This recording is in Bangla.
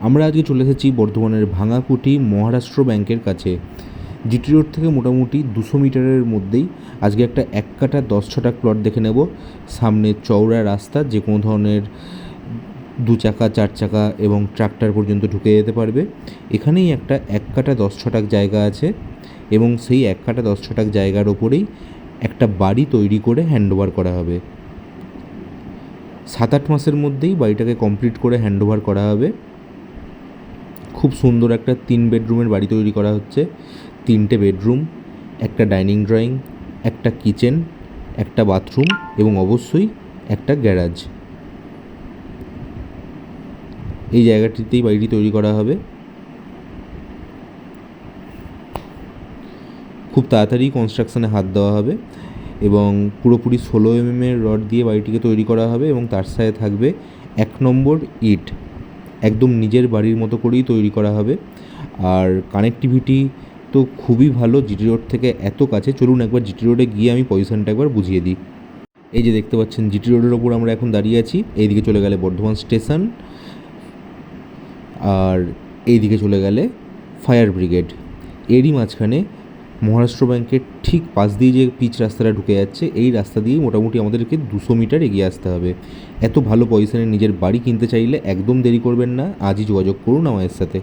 আমরা আজকে চলে এসেছি বর্ধমানের ভাঙাকুটি মহারাষ্ট্র ব্যাংকের কাছে জিটি রোড থেকে মোটামুটি দুশো মিটারের মধ্যেই আজকে একটা এক কাটা দশ ছটাক প্লট দেখে নেব। সামনে চওড়া রাস্তা, যে কোনো ধরনের দু চাকা, চার চাকা এবং ট্রাক্টর পর্যন্ত ঢুকে যেতে পারবে। এখানেই একটা এক কাটা দশ ছটাক জায়গা আছে এবং সেই এক কাটা দশ ছটাক জায়গার ওপরেই একটা বাড়ি তৈরি করে হ্যান্ডওভার করা হবে। সাত আট মাসের মধ্যেই বাড়িটাকে কমপ্লিট করে হ্যান্ডওভার করা হবে। খুব সুন্দর একটা তিন বেডরুমের বাড়ি তৈরি করা হচ্ছে। তিনটে বেডরুম, একটা ডাইনিং ড্রয়িং, একটা কিচেন, একটা বাথরুম এবং অবশ্যই একটা গ্যারাজ। এই জায়গাটিতেই বাড়িটি তৈরি করা হবে। খুব তাড়াতাড়ি কনস্ট্রাকশানে হাত দেওয়া হবে এবং পুরোপুরি ষোলো এমএমের রড দিয়ে বাড়িটিকে তৈরি করা হবে এবং তার সাথে থাকবে এক নম্বর ইট। একদম নিজের বাড়ির মতো করেই তৈরি করা হবে। আর কানেকটিভিটি তো খুবই ভালো জিটি রোড থেকে এত কাছে। চলুন একবার জিটি রোডে গিয়ে আমি পজিশনটা একবার বুঝিয়ে দিই। এই যে দেখতে পাচ্ছেন জিটি রোডের ওপর আমরা এখন দাঁড়িয়ে আছি। এইদিকে চলে গেলে বর্ধমান স্টেশন। আর এইদিকে চলে গেলে ফায়ার ব্রিগেড। এরই মাঝখানে মহারাষ্ট্র ব্যাংকের ঠিক পাশ দিয়ে যে পিচ রাস্তাটা ঢুকে যাচ্ছে, এই রাস্তা দিয়েই মোটামুটি আমাদেরকে দুশো মিটার এগিয়ে আসতে হবে। এত ভালো পজিশনে নিজের বাড়ি কিনতে চাইলে একদম দেরি করবেন না। আজই যোগাযোগ করুন আমাদের সাথে।